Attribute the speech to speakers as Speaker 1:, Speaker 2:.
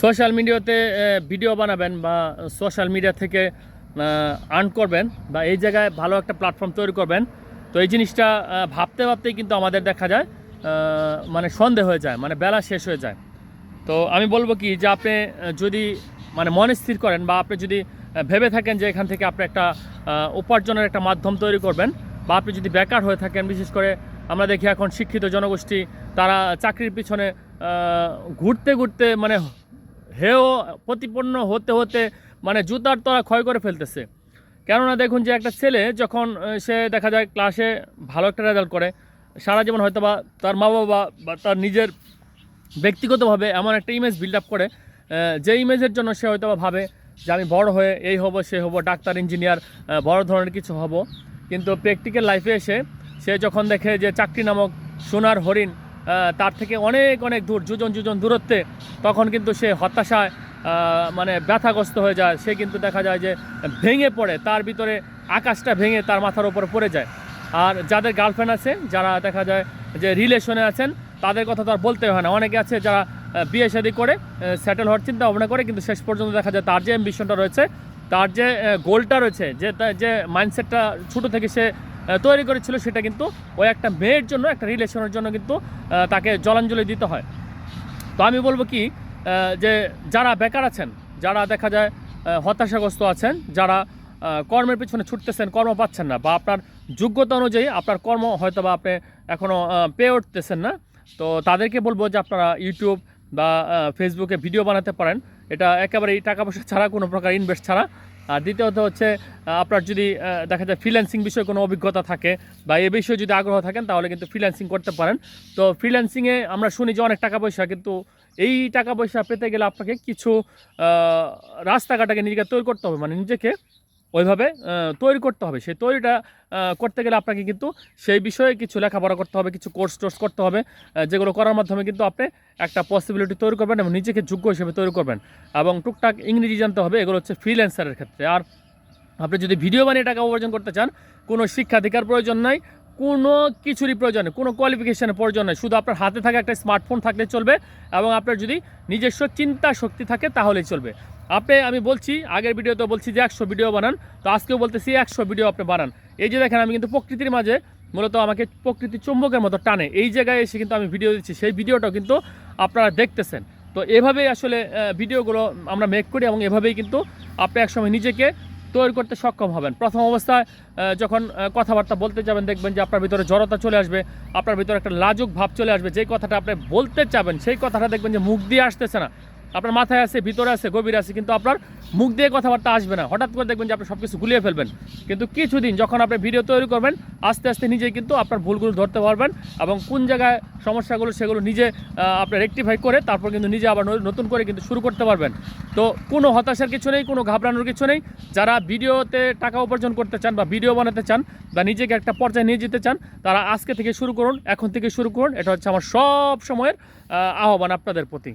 Speaker 1: Social মিডিয়াতে video বানাবেন বা সোশ্যাল মিডিয়া থেকে আর্ন করবেন বা এই জায়গায় ভালো একটা প্ল্যাটফর্ম তৈরি করবেন। তো এই জিনিসটা ভাবতে ভাবতেই কিন্তু আমাদের দেখা যায় মানে সন্দেহ হয়ে যায় মানে বেলা শেষ হয়ে যায়। তো আমি বলব কি যে আপনি যদি মানে মনে স্থির করেন বা আপনি যদি ভেবে থাকেন যে এখান থেকে আপনি একটা উপার্জনের একটা মাধ্যম তৈরি করবেন বা আপনি যদি বেকার হয়ে থাকেন, বিশেষ করে আমরা দেখি এখন শিক্ষিত জনগোষ্ঠী, তারা চাকরির পিছনে ঘুরতে ঘুরতে মানে হেও প্রতিপন্ন হতে হতে মানে জুতার তলা ক্ষয় করে ফেলতেছে। কেননা দেখুন যে একটা ছেলে যখন সে দেখা যায় ক্লাসে ভালো একটা রেজাল্ট করে, সারা জীবন হয়তো বা তার মা বাবা বা তার নিজের ব্যক্তিগতভাবে এমন একটা ইমেজ বিল্ড আপ করে যে ইমেজের জন্য সে হয়তো বা ভাবে যে আমি বড় হয়ে এই হব, সে হব, ডাক্তার ইঞ্জিনিয়ার বড় ধরনের কিছু হব। কিন্তু প্র্যাকটিক্যাল লাইফে এসে সে যখন দেখে যে চাকরি নামক সোনার হরিণ তার থেকে অনেক অনেক দূর, যুজন যুজন দূরত্বে। তখন কিন্তু সে হতাশায় মানে ব্যথাগ্রস্ত হয়ে যায়। সে কিন্তু দেখা যায় যে ভেঙে পড়ে। তার ভিতরে আকাশটা ভেঙে তার মাথার ওপর পড়ে যায়। আর যাদের গার্লফ্রেন্ড আছে, যারা দেখা যায় যে রিলেশনে আছেন, তাদের কথা তো আর বলতে হয় না। অনেকে আছে যারা বিয়ে শাদী করে সেটেল হওয়ার চিন্তা ভাবনা করে, কিন্তু শেষ পর্যন্ত দেখা যায় তার যে অ্যাম্বিশনটা রয়েছে, তার যে গোলটা রয়েছে, যে যে মাইন্ডসেটটা ছোটো থেকে সে তৈরি করেছিল সেটা কিন্তু ওই একটা মেয়ের জন্য, একটা রিলেশনের জন্য কিন্তু তাকে জলাঞ্জলি দিতে হয়। তো আমি বলব কি যে যারা বেকার আছেন, যারা দেখা যায় হতাশাগ্রস্ত আছেন, যারা কর্মের পিছনে ছুটতেছেন, কর্ম পাচ্ছেন না বা আপনার যোগ্যতা অনুযায়ী আপনার কর্ম হয়তো বা আপনি এখনও পেয়ে উঠতেছেন না, তো তাদেরকে বলব যে আপনারা ইউটিউব বা ফেসবুকে ভিডিও বানাতে পারেন। এটা একেবারেই টাকা পয়সা ছাড়া, কোনো প্রকার ইনভেস্ট ছাড়া। আর দ্বিতীয়ত হচ্ছে আপনার যদি দেখা যায় ফ্রিল্যান্সিং বিষয়ে কোনো অভিজ্ঞতা থাকে বা এ বিষয়ে যদি আগ্রহ থাকেন, তাহলে কিন্তু ফ্রিল্যান্সিং করতে পারেন। তো ফ্রিল্যান্সিংয়ে আমরা শুনি যে অনেক টাকা পয়সা, কিন্তু এই টাকা পয়সা পেতে গেলে আপনাকে কিছু রাস্তাঘাটাকে নিজেকে তৈরি করতে হবে। মানে নিজেকে ওইভাবে তৈরি করতে হবে। সেই তৈরিটা করতে গেলে আপনাকে কিন্তু সেই বিষয়ে কিছু লেখাপড়া করতে হবে, কিছু কোর্স টোর্স করতে হবে যেগুলো করার মাধ্যমে কিন্তু আপনি একটা পসিবিলিটি তৈরি করবেন এবং নিজেকে যোগ্য হিসেবে তৈরি করবেন। এবং টুকটাক ইংরেজি জানতে হবে, এগুলো হচ্ছে ফ্রিল্যান্সারের ক্ষেত্রে। আর আপনি যদি ভিডিও বানিয়ে টাকা উপার্জন করতে চান, কোনো শিক্ষাধিকার প্রয়োজন নাই কোনো কিছুরই প্রয়োজন নেই, কোনো কোয়ালিফিকেশনের প্রয়োজন নেই। শুধু আপনার হাতে থাকা একটা স্মার্টফোন থাকলে চলবে এবং আপনার যদি নিজস্ব চিন্তা শক্তি থাকে তাহলেই চলবে। আপনি, আমি বলছি, আগের ভিডিওতে বলছি যে একশো ভিডিও বানান, তো আজকেও বলতেছি একশো ভিডিও আপনি বানান। এই যে দেখেন, আমি কিন্তু প্রকৃতির মাঝে মূলত আমাকে প্রকৃতি চুম্বকের মতো টানে। এই জায়গায় এসে কিন্তু আমি ভিডিও দিচ্ছি, সেই ভিডিওটাও কিন্তু আপনারা দেখতেছেন। তো এভাবেই আসলে ভিডিওগুলো আমরা মেক করি এবং এভাবেই কিন্তু আপনি একসময় নিজেকে তৈরি করতে সক্ষম হবেন। প্রথম অবস্থায় যখন কথাবার্তা বলতে যাবেন, দেখবেন যে আপনার ভিতরে জড়তা চলে আসবে, আপনার ভিতরে একটা লাজুক ভাব চলে আসবে। যেই কথাটা আপনি বলতে চাবেন, সেই কথাটা দেখবেন যে মুখ দিয়ে আসতেছে না। আপনার মাথায় আছে ভিতরে আছে গভীর আছে কিন্তু আপনার মুখ দিয়ে কথাবার্তা আসবে না। হঠাৎ করে দেখবেন যে আপনি সব কিছু গুলিয়ে ফেলবেন। কিন্তু কিছুদিন যখন আপনি ভিডিও তৈরি করবেন আস্তে আস্তে নিজেই কিন্তু আপনার ভুলগুলো ধরতে পারবেন এবং কোন জায়গায় সমস্যাগুলো সেগুলো নিজে আপনি রেকটিফাই করে তারপর কিন্তু নিজে আবার নতুন করে কিন্তু শুরু করতে পারবেন। তো কোনো হতাশার কিছু নেই কোনো ঘাবড়ানোর কিছু নেই। যারা ভিডিওতে টাকা উপার্জন করতে চান বা ভিডিও বানাতে চান বা নিজেকে একটা পর্যায়ে নিয়ে যেতে চান তারা আজকে থেকে শুরু করুন এখন থেকে শুরু করুন। এটা হচ্ছে আমার সব সময়ের আহ, আহ্বান আপনাদের প্রতি।